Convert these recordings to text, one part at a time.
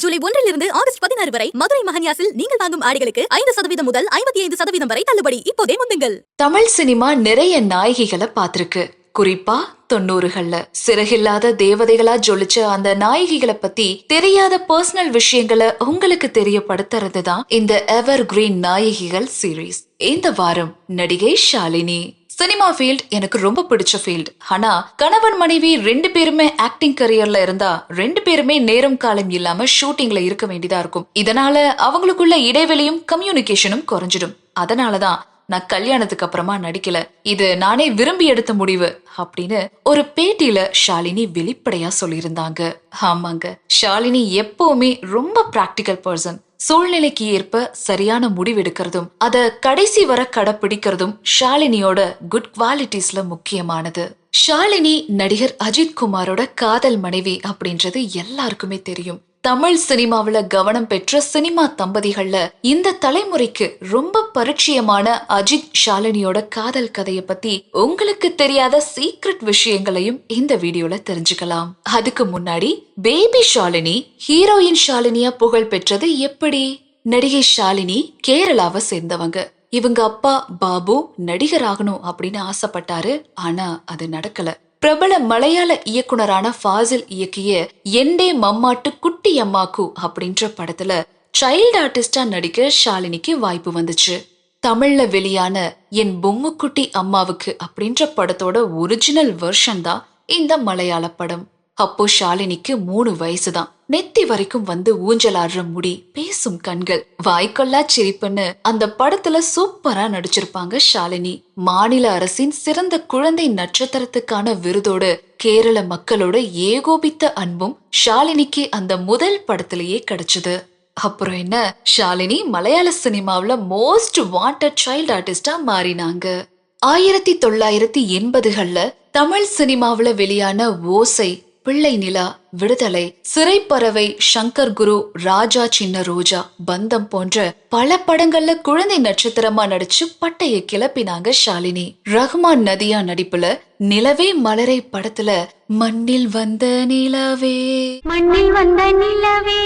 ஜூலை ஒன்றிலிருந்து ஆகஸ்ட் பதினாறு வரை மதுரை மகன்யாசில் நீங்கள் வாங்கும் ஆடைகளுக்கு ஐந்து சதவீதம் முதல் ஐம்பத்தி ஐந்து சதவீதம் வரை தள்ளுபடி இப்போதே முந்துங்கள். தமிழ் சினிமா நிறைய நாயகிகளை பார்த்திருக்கு. குறிப்பா தொண்ணூறுகள்ல. சிறகில்லாத தேவதைகளா ஜொலிச்ச அந்த நாயகிகளை பத்தி தெரியாத பர்சனல் விஷயங்களை உங்களுக்கு தெரியப்படுத்துறது தான் இந்த எவர் கிரீன் நாயகிகள் சீரீஸ் இந்த வாரம் நடிகை ஷாலினி. சினிமா ஃபீல்ட் எனக்கு ரொம்ப பிடிச்ச ஃபீல்ட் ஆனா கணவன் மனைவி ரெண்டு பேருமே ஆக்டிங் கரியர்ல இருந்தா ரெண்டு பேருமே நேரம் காலம் இல்லாம ஷூட்டிங்ல இருக்க வேண்டியதா இருக்கும். இதனால அவங்களுக்குள்ள இடைவெளியும் கம்யூனிகேஷனும் குறைஞ்சிடும். அதனாலதான் நான் கல்யாணத்துக்கு அப்புறமா நடிக்கல. இது நானே விரும்பி எடுத்த முடிவு அப்படின்னு ஒரு பேட்டியில ஷாலினி வெளிப்படையா சொல்லியிருந்தாங்க. ஆமாங்க. ஷாலினி எப்பவுமே ரொம்ப பிராக்டிக்கல் பர்சன் சூழ்நிலைக்கு ஏற்ப சரியான முடிவெடுக்கிறதும் அத கடைசி வர கடைப்பிடிக்கிறதும் ஷாலினியோட குட் குவாலிட்டிஸ்ல முக்கியமானது. ஷாலினி நடிகர் அஜித் குமாரோட காதல் மனைவி அப்படின்றது எல்லாருக்குமே தெரியும். தமிழ் சினிமாவுல கவனம் பெற்ற சினிமா தம்பதிகள்ல இந்த தலைமுறைக்கு ரொம்ப பரிச்சயமான அஜித் ஷாலினியோட காதல் கதைய பத்தி உங்களுக்கு தெரியாத சீக்ரெட் விஷயங்களையும் இந்த வீடியோல தெரிஞ்சுக்கலாம். அதுக்கு முன்னாடி பேபி ஷாலினி ஹீரோயின் ஷாலினியா புகழ் பெற்றது எப்படி? நடிகை ஷாலினி கேரளாவை சேர்ந்தவங்க. இவங்க அப்பா பாபு நடிகர் ஆகணும் அப்படின்னு ஆசைப்பட்டாரு ஆனா அது நடக்கல. பிரபல மலையாள இயக்குனரான ஃபாசில் இயக்கிய எண்டே மம்மாட்டு குட்டி அம்மாக்கு அப்படின்ற படத்துல சைல்டு ஆர்டிஸ்டா நடிக்க ஷாலினிக்கு வாய்ப்பு வந்துச்சு. தமிழ்ல வெளியான என் பொம்முக்குட்டி அம்மாவுக்கு அப்படின்ற படத்தோட ஒரிஜினல் வெர்ஷன் தான் இந்த மலையாள படம். அப்போ ஷாலினிக்கு மூணு வயசுதான். நெத்தி வரைக்கும் வந்து ஊஞ்சலாடுற முடி பேசும் கண்கள் வாய்க்கொள்ளா சிரிப்புன்னு அந்த படத்துல சூப்பரா நடிச்சிருப்பாங்க ஷாலினி. மாநில அரசின் சிறந்த குழந்தை நட்சத்திரத்துக்கான விருதோடு கேரள மக்களோட ஏகோபித்த அன்பும் ஷாலினிக்கு அந்த முதல் படத்திலேயே கிடைச்சது. அப்புறம் என்ன? ஷாலினி மலையாள சினிமாவுல மோஸ்ட் வாண்டட் சைல்ட் ஆர்டிஸ்டா மாறினாங்க. ஆயிரத்தி தொள்ளாயிரத்தி எண்பதுகள்ல தமிழ் சினிமாவுல வெளியான ஓசை பிள்ளை நிலா விடுதலை சிறைப்பறவை சங்கர் குரு ராஜா சின்ன ரோஜா பந்தம் போன்ற பல படங்கள்ல குழந்தை நட்சத்திரமா நடிச்சு பட்டைய கிளப்பினாங்க ஷாலினி. ரஹ்மான் நதியா நடிப்புல நிலவே மலரை படத்துல மண்ணில் வந்த நிலவே. மண்ணில் வந்த நிலவே.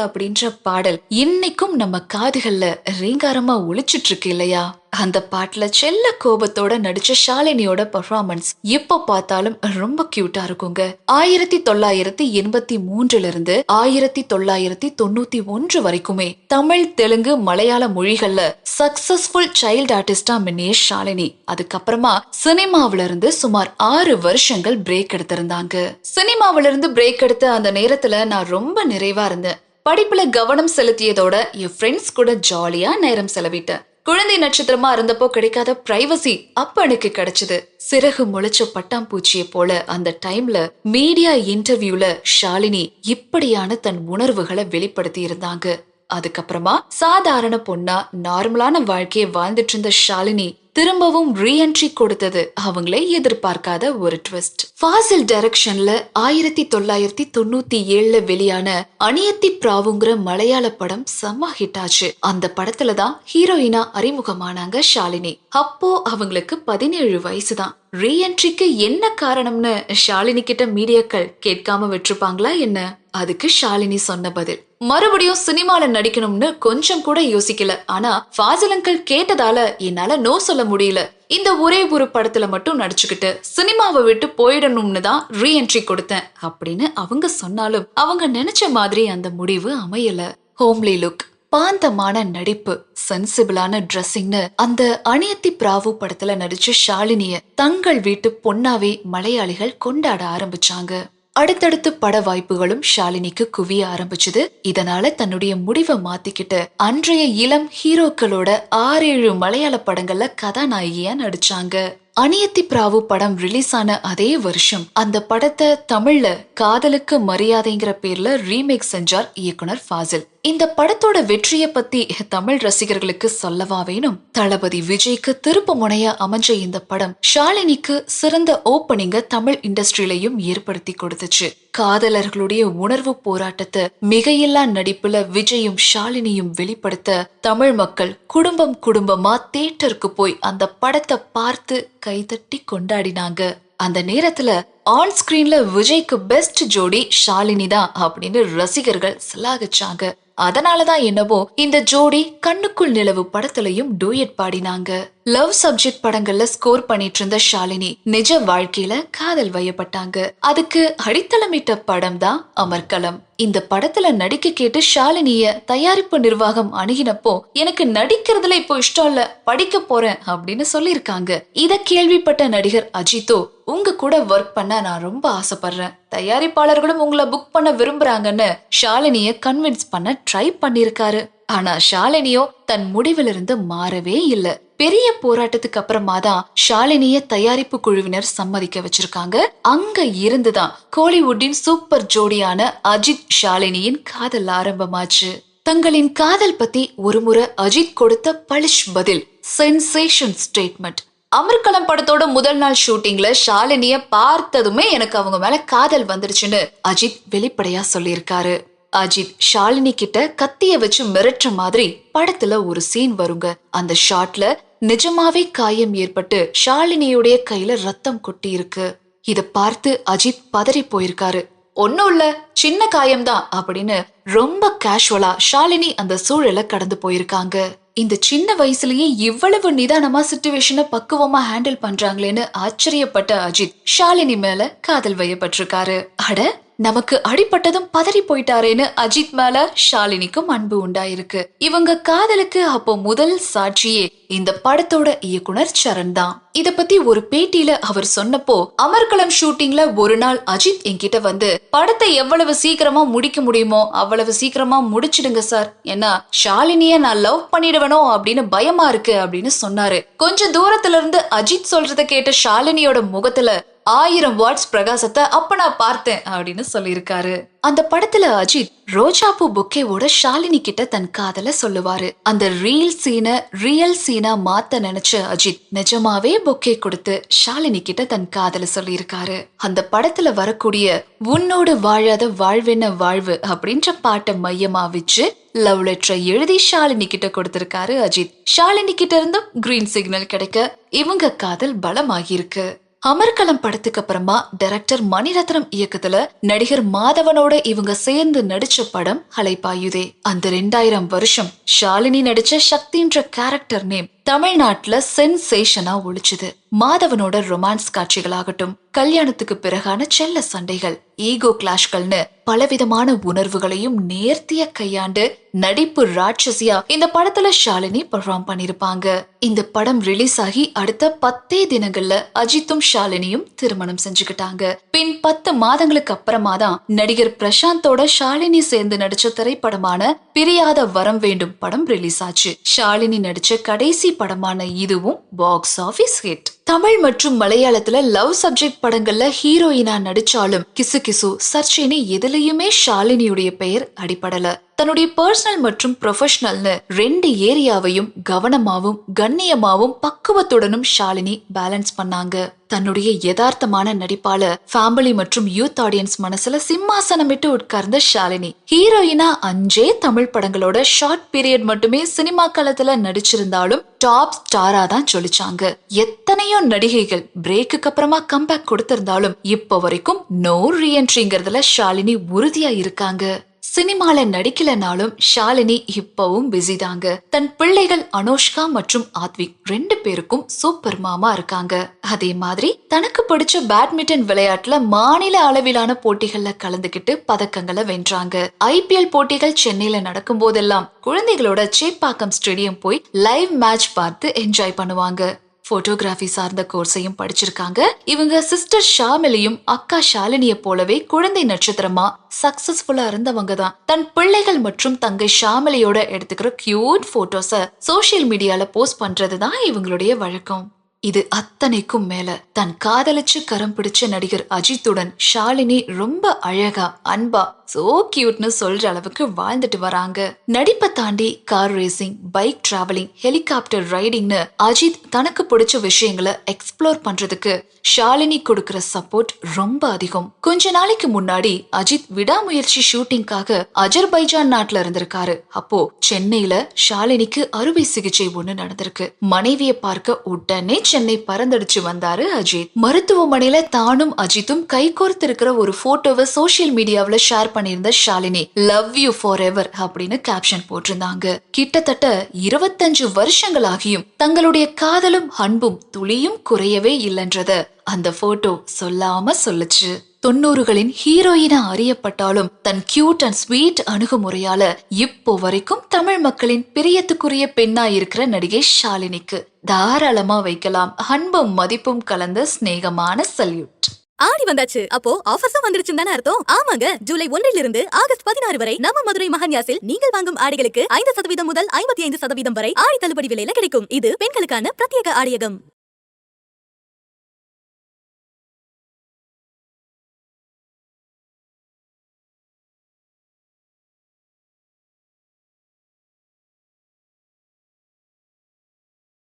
அப்படின்ற பாடல் இன்னைக்கும் நம்ம காதுகள்ல ரீங்காரமா ஒழிச்சிட்டு இருக்கு இல்லையா? அந்த பாட்டுல செல்ல கோபத்தோட நடிச்ச ஷாலினியோட பர்ஃபார்மன்ஸ் இப்போ பார்த்தாலும் ரொம்ப கியூட்டா இருக்குங்க. ஆயிரத்தி தொள்ளாயிரத்தி எண்பத்தி மூன்றுல இருந்து ஆயிரத்தி தொள்ளாயிரத்தி தொண்ணூத்தி ஒன்று வரைக்குமே தமிழ் தெலுங்கு மலையாள மொழிகள்ல சக்சஸ்ஃபுல் சைல்டு ஆர்டிஸ்டா மினேஷ் ஷாலினி. அதுக்கப்புறமா சினிமாவில இருந்து சுமார் ஆறு வருஷங்கள் பிரேக் எடுத்திருந்தாங்க. சினிமாவில இருந்து பிரேக் எடுத்த அந்த நேரத்துல நான் ரொம்ப நிறைவா இருந்தேன். படிப்புல கவனம் செலுத்தியதோட என் ஃப்ரெண்ட்ஸ் கூட ஜாலியா நேரம் செலவிட்டேன். குழந்தை நட்சத்திரமா இருந்தப்போ கிடைக்காத பிரைவசி அப்ப எனக்கு கிடைச்சது. சிறகு முளைச்ச பட்டாம்பூச்சியை போல அந்த டைம்ல மீடியா இன்டர்வியூல ஷாலினி இப்படியான தன் உணர்வுகளை வெளிப்படுத்தி இருந்தாங்க. அதுக்கப்புறமா சாதாரண பொண்ணா நார்மலான வாழ்க்கையை வாழ்ந்துட்டு இருந்த ஷாலினி திரும்பவும் ரீஎன்ட்ரி கொடுத்தது. அவங்களே எதிர்பார்க்காத ஒரு ட்விஸ்ட் ஃபாசில் டைரக்ஷன்ல ஆயிரத்தி தொள்ளாயிரத்தி தொண்ணூத்தி ஏழுல வெளியான அணியத்தி பிராவுங்கிற மலையாள படம் செம்ம ஹிட் ஆச்சு. அந்த படத்துல தான் ஹீரோயினா அறிமுகமானாங்க ஷாலினி. அப்போ அவங்களுக்கு பதினேழு வயசுதான். ரீஎன்ட்ரிக்கு என்ன காரணம்னு ஷாலினி கிட்ட மீடியாக்கள் கேட்காம விட்டுருப்பாங்களா என்ன? அதுக்கு ஷாலினி சொன்ன பதில். மறுபடியும் சினிமால நடிக்கணும்னு கொஞ்சம் கூட யோசிக்கல. ஆனா ஃபாசிலங்கள் கேட்டதால என்னால நோ சொல்ல முடியல. இந்த ஒரே ஒரு படத்துல மட்டும் நடிச்சுக்கிட்டு சினிமாவை விட்டு போயிடணும்னு தான் ரீஎன்ட்ரி கொடுத்தேன் அப்படின்னு அவங்க சொன்னாலும் அவங்க நினைச்ச மாதிரி அந்த முடிவு அமையல. Homely look. பாந்தமான நடிப்பு சென்சிபிளான ட்ரெஸ்ஸிங்னு அந்த அணியத்தி பிராவு படத்துல நடிச்ச ஷாலினிய தங்கள் வீட்டு பொன்னாவே மலையாளிகள் கொண்டாட ஆரம்பிச்சாங்க. அடுத்தடுத்து பட வாய்ப்புகளும் ஷாலினிக்கு குவிய ஆரம்பிச்சது. இதனால தன்னுடைய முடிவை மாத்திக்கிட்டு அன்றைய இளம் ஹீரோக்களோட ஆறேழு மலையாள படங்கள்ல கதாநாயகியா நடிச்சாங்க. அணியத்தி பிராவு படம் ரிலீஸ் ஆன அதே வருஷம் அந்த படத்தை தமிழ்ல காதலுக்கு மரியாதைங்கிற பேர்ல ரீமேக் செஞ்சார் இயக்குனர் ஃபாசில். இந்த படத்தோட வெற்றியை பத்தி தமிழ் ரசிகர்களுக்கு சொல்லவா வேணும்? தளபதி விஜய்க்கு திருப்பு முனையா அமைஞ்ச இந்த படம் ஷாலினிக்கு சிறந்த ஓப்பனிங்க தமிழ் இண்டஸ்ட்ரியிலையும் ஏற்படுத்தி கொடுத்துச்சு. காதலர்களுடைய உணர்வு போராட்டத்தை மிகையில்லா நடிப்புல விஜயும் ஷாலினியும் வெளிப்படுத்த தமிழ் மக்கள் குடும்பம் குடும்பமா தேட்டருக்கு போய் அந்த படத்தை பார்த்து கைதட்டி கொண்டாடினாங்க. அந்த நேரத்துல ஆன் ஸ்கிரீன்ல விஜய்க்கு பெஸ்ட் ஜோடி ஷாலினி தான் அப்படின்னு ரசிகர்கள் சிலாகிச்சாங்க. அதனாலதான் என்னவோ இந்த ஜோடி கண்ணுக்குள் நிலவு படத்துலயும் டூயட் பாடினாங்க. லவ் சப்ஜெக்ட் படங்கள்ல ஸ்கோர் பண்ணிட்டு இருந்த ஷாலினி நிஜ வாழ்க்கையில காதல் வயப்பட்டாங்க. அதுக்கு அடித்தளமிட்ட படம் தான் அமர்கலம் இந்த படத்துல நடிக்க கேட்டு ஷாலினிய தயாரிப்பு நிர்வாகம் அணுகினப்போ எனக்கு நடிக்கிறதுல இப்போ இஷ்டம் இல்ல படிக்க போறேன் அப்படின்னு சொல்லியிருக்காங்க. இத கேள்விப்பட்ட நடிகர் அஜித்தோ உங்க கூட ஒர்க் பண்ண நான் ரொம்ப ஆசைப்படுறேன். தயாரிப்பாளர்களும் உங்களை புக் பண்ண விரும்புறாங்கன்னு ஷாலினிய கன்வின்ஸ் பண்ண ட்ரை பண்ணிருக்காரு ஆனா ஷாலினியோ தன் முடிவிலிருந்து மாறவே இல்ல. பெரிய போராட்டத்துக்கு அப்புறமா தான் ஷாலினிய தயாரிப்பு குழுவினர் சம்மதிக்க வச்சிருக்காங்க. அங்க இருந்துதான் கோலிவுட்டின் சூப்பர் ஜோடியான அஜித் ஷாலினியின் காதல் ஆரம்பமாச்சு. தங்களின் காதல் பத்தி ஒருமுறை அஜித் கொடுத்த பளிஷ் பதில் சென்சேஷன் ஸ்டேட்மெண்ட் அமர்கலம் படத்தோட முதல் நாள் ஷூட்டிங்ல ஷாலினிய பார்த்ததுமே எனக்கு அவங்க மேல காதல் வந்துருச்சுன்னு அஜித் வெளிப்படையா சொல்லியிருக்காரு. அஜித் ஷாலினி கிட்ட கத்திய வச்சு மிரட்டுற மாதிரி படத்துல ஒரு சீன் வருங்க. அந்த ஷாட்ல நிஜமாவே காயம் ஏற்பட்டு ஷாலினியுடைய கையில ரத்தம் கொட்டி இருக்கு இத பார்த்து அஜித் பதறி போயிருக்காரு. ஒன்னும் இல்ல சின்ன காயம்தான் அப்படின்னு ரொம்ப கேஷுவலா ஷாலினி அந்த சூழலை கடந்து போயிருக்காங்க. இந்த சின்ன வயசுலயே இவ்வளவு நிதானமா சுச்சுவேஷனை பக்குவமா ஹேண்டில் பண்றாங்களேன்னு ஆச்சரியப்பட்ட அஜித். ஷாலினி மேல காதல் வயப்பட்டிருக்காரு. அட நமக்கு அடிப்பட்டதும் பதறி போயிட்டாரேன்னு அஜித் மேல ஷாலினிக்கும் அன்பு உண்டாயிருக்கு. இவங்க காதலுக்கு அப்போ முதல் சாட்சியே இந்த படத்தோட இயக்குனர் சரண் தான். இத பத்தி ஒரு பேட்டியில அவர் சொன்னப்போ அமர்கலம் ஷூட்டிங்ல ஒரு நாள் அஜித் என்கிட்ட வந்து படத்தை எவ்வளவு சீக்கிரமா முடிக்க முடியுமோ அவ்வளவு சீக்கிரமா முடிச்சிடுங்க சார். ஏன்னா ஷாலினிய நான் லவ் பண்ணிடுவனோ அப்படின்னு பயமா இருக்கு அப்படின்னு சொன்னாரு. கொஞ்ச தூரத்துல இருந்து அஜித் சொல்றத கேட்ட ஷாலினியோட முகத்துல ஆயிரம் வாட்ஸ் பிரகாசத்தை அப்ப நான் பார்த்தேன் அப்படின்னு சொல்லியிருக்காரு. அந்த படத்துல அஜித் ரோஜாப்பூ பொக்கேவோட ஷாலினி கிட்ட தன் காதல சொல்லுவாரு. அந்த ரீல் சீனை ரியல் சீனா மாத்த நினைச்ச அஜித் நிஜமாவே பொக்கே கொடுத்து ஷாலினி கிட்ட தன் காதல சொல்லியிருக்காரு. அந்த படத்துல வரக்கூடிய உன்னோடு வாழாத வாழ்வென்ன வாழ்வு அப்படின்ற பாட்டை மையமா வச்சு லவ் லெட்டரை எழுதி ஷாலினி கிட்ட கொடுத்திருக்காரு அஜித். ஷாலினி கிட்ட இருந்தும் கிரீன் சிக்னல் கிடைக்க இவங்க காதல் பலமாகியிருக்கு. அமர்கலம் படத்துக்கு அப்புறமா டைரக்டர் மணிரத்னம் இயக்கத்துல நடிகர் மாதவனோட இவங்க சேர்ந்து நடிச்ச படம் அலைப்பாயுதே. அந்த ரெண்டாயிரம் வருஷம் ஷாலினி நடிச்ச சக்தின்ற கேரக்டர் நேம் தமிழ்நாட்டுல சென்சேஷனா ஒழிச்சுது. மாதவனோட ரொமான்ஸ் காட்சிகளாகட்டும் கல்யாணத்துக்கு பிறகான செல்ல சண்டைகள் ஈகோ கிளாஷ்கள்னு பலவிதமான உணர்வுகளையும் நேர்த்திய கையாண்டு நடிப்பு ராட்சசியா இந்த படத்துல ஷாலினி பர்ஃபார்ம் பண்ணிருப்பாங்க. இந்த படம் ரிலீஸ் ஆகி அடுத்த பத்தே தினங்கள்ல அஜித்தும் ஷாலினியும் திருமணம் செஞ்சுக்கிட்டாங்க. பின் பத்து மாதங்களுக்கு அப்புறமா தான் நடிகர் பிரசாந்தோட ஷாலினி சேர்ந்து நடிச்ச திரைப்படமான பிரியாத வரம் வேண்டும் படம் ரிலீஸ் ஆச்சு. ஷாலினி நடிச்ச கடைசி படமான இதுவும் பாக்ஸ் ஆஃபீஸ் ஹிட் தமிழ் மற்றும் மலையாளத்துல லவ் சப்ஜெக்ட் படங்கள்ல ஹீரோயினா நடிச்சாலும் கிசு கிசு சர்ச்சைன்னு எதுலயுமே ஷாலினியுடைய பெயர் அடிபடல. தன்னுடைய பர்சனல் மற்றும் ப்ரொஃபஷனல்னு ரெண்டு ஏரியாவையும் கவனமாவும் கண்ணியமாவும் பக்குவத்துடனும் ஷாலினி பேலன்ஸ் பண்ணாங்க. தன்னுடைய யதார்த்தமான நடிப்பால ஃபேமிலி மற்றும் யூத் ஆடியன்ஸ் மனசுல சிம்மாசனமிட்டு உட்கார்ந்த ஷாலினி. ஹீரோயினா அஞ்சே தமிழ் படங்களோட ஷார்ட் பீரியட் மட்டுமே சினிமா களத்துல நடிச்சிருந்தாலும் டாப் ஸ்டாரா தான் சொல்லிச்சாங்க எத்தனையோ நடிகைகள் பிரேக்குக்கு அப்புறமா கம்பேக் கொடுத்திருந்தாலும் இப்போ வரைக்கும் நோ ரீஎன்ட்ரிங்கிறதுல ஷாலினி உறுதியா இருக்காங்க. சினிமால நடிக்கலனாலும் ஷாலினி இப்பவும் பிஸி தாங்க. தன் பிள்ளைகள் அனோஷ்கா மற்றும் ஆத்விக் ரெண்டு பேருக்கும் சூப்பர் மாமா இருக்காங்க. அதே மாதிரி தனக்கு பிடிச்ச பேட்மிண்டன் விளையாட்டுல மாநில அளவிலான போட்டிகள்ல கலந்துகிட்டு பதக்கங்களை வென்றாங்க. ஐபிஎல் போட்டிகள் சென்னையில நடக்கும் போதெல்லாம் குழந்தைகளோட சேப்பாக்கம் ஸ்டேடியம் போய் லைவ் மேட்ச் பார்த்து என்ஜாய் பண்ணுவாங்க. போட்டோகிராஃபி சார்ந்த கோர்ஸையும் படிச்சிருக்காங்க. இவங்க சிஸ்டர் ஷாமிலியும் அக்கா ஷாலினிய போலவே குழந்தை நட்சத்திரமா சக்சஸ்ஃபுல்லா இருந்தவங்க தான். தன் பிள்ளைகள் மற்றும் தங்கை ஷாமிலியோட எடுத்துக்கிற கியூட் போட்டோஸ சோஷியல் மீடியால போஸ்ட் பண்றதுதான் இவங்களுடைய வழக்கம். இது அத்தனைக்கும் மேல தன் காதலிச்சு கரம் பிடிச்ச நடிகர் அஜித்துடன் ஷாலினி ரொம்ப அழகா அன்பா சோ கியூட்னு சொல்ற அளவுக்கு வாழ்ந்துட்டு வராங்க. நடிப்பை தாண்டி car racing bike travelling helicopter ரைடிங்னு Ajith தனக்கு பிடிச்ச விஷயங்களை எக்ஸ்ப்ளோர் பண்றதுக்கு ஷாலினி கொடுக்கிற சப்போர்ட் ரொம்ப அதிகம். கொஞ்ச நாளைக்கு முன்னாடி அஜித் விடாமுயற்சி ஷூட்டிங்காக அஜர்பைஜான் நாட்டுல இருந்திருக்காரு. அப்போ சென்னையில ஷாலினிக்கு அறுவை சிகிச்சை ஒண்ணு நடந்திருக்கு. மனைவியை பார்க்க உடனே சென்னை பறந்தடிச்சு வந்தாரு அஜித். மருத்துவமனையில தானும் அஜித்தும் கைகோர்த்து இருக்கிற ஒரு போட்டோவை சோசியல் மீடியாவில ஷேர் பண்ணியிருந்த Shalini love you forever அப்படின்னு கேப்ஷன் போட்டிருந்தாங்க. கிட்டத்தட்ட இருபத்தஞ்சு வருஷங்களாகியும் தங்களுடைய காதலும் அன்பும் துளியும் குறையவே இல்லைன்றத அந்த போட்டோ சொல்லாம சொல்லுச்சு. தொண்ணூறுகளின் ஹீரோயினா அறியப்பட்டாலும் தன் கியூட் அண்ட் ஸ்வீட் அணுகுமுறையால இப்போ வரைக்கும் தமிழ் மக்களின் பிரியத்துக்குரிய பெண்ணா இருக்கிற நடிகை ஷாலினிக்கு தாராளமா வைக்கலாம். அன்பும் மதிப்பும் கலந்த சிநேகமான சல்யூட் ஆடி வந்தாச்சு. அப்போ ஆஃபர்ஸும் வந்துருச்சு தானே அர்த்தம்? ஆமாங்க. ஜூலை ஒன்றில் இருந்து ஆகஸ்ட் பதினாறு வரை நம்ம மதுரை மகன்யாசில் நீங்கள் வாங்கும் ஆடைகளுக்கு ஐந்து சதவீதம் முதல் ஐம்பத்தி ஐந்து சதவீதம் வரை ஆடி தள்ளுபடி விலையில கிடைக்கும். இது பெண்களுக்கான பிரத்யேக ஆடியகம்.